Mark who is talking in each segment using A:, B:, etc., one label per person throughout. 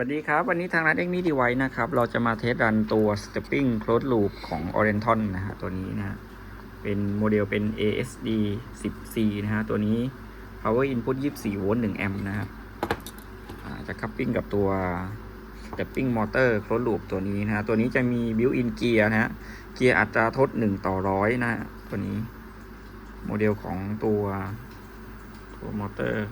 A: สวัสดีครับ วันนี้ทางร้านเอ็กนี่ดีไว้นะครับ เราจะมาเทสรันตัว Stepping Closed Loop ของ Oriental นะฮะตัวนี้นะฮะเป็นโมเดลเป็น ASD 10C นะฮะตัวนี้ Power Input 24 โวลต์1แอมป์นะครับจะคัพปิ้งกับตัว Stepping Motor Closed Loop ตัวนี้นะฮะตัวนี้จะมี Built-in เกียร์นะฮะเกียร์อัตราทด 1 ต่อร้อยนะตัวนี้ โมเดลของตัวตัวมอเตอร์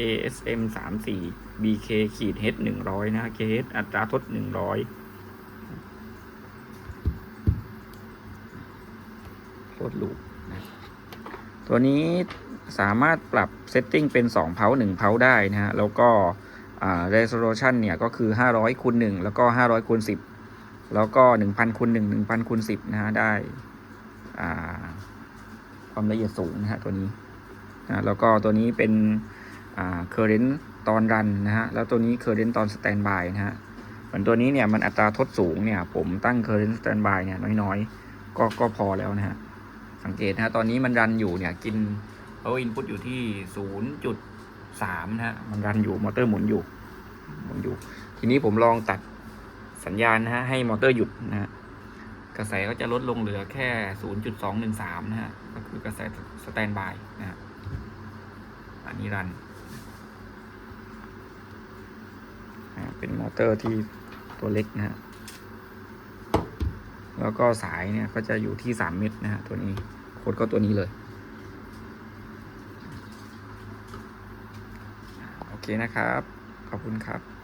A: ASM 3 4 BK ขีด H 100 นะ KH อัตราทด 100 โคตรลูปนะตัวนี้สามารถปรับเซตติ้งเป็น 2 เพา1เพาได้นะฮะ แล้วก็ resolution เนี่ยก็คือ 500คูณ1แล้วก็ 500คูณ10 แล้วก็ 1,000คูณ1 1,000คูณ10 นะฮะ ได้ความละเอียดสูงนะฮะตัวนี้นะแล้วก็ตัวนี้เป็น เคอร์เรนต์ตอนรันนะฮะ แล้วตัวนี้เคอร์เรนต์ตอนสแตนบายนะฮะเหมือนตัวนี้เนี่ยมันอัตราทดสูงเนี่ย ผมตั้งเคอร์เรนต์สแตนบายเนี่ยน้อยๆ ก็ก็พอแล้วนะฮะ สังเกตนะฮะ ตอนนี้มันรันอยู่เนี่ยกิน power input อยู่ที่ 0.3 นะฮะ มันรันอยู่มอเตอร์หมุนอยู่หมุนอยู่ ทีนี้ผมลองตัดสัญญาณนะฮะให้มอเตอร์หยุดนะฮะกระแสก็จะลดลงเหลือแค่ 0.213 นะฮะ ก็คือกระแสสแตนบายนะฮะ อันนี้รัน อ่า เป็นมอเตอร์ที่ตัวเล็กนะฮะแล้วก็สายเนี่ยก็จะอยู่ที่สามเมตรนะฮะตัวนี้โคดก็ตัวนี้เลยโอเคนะครับ ขอบคุณครับ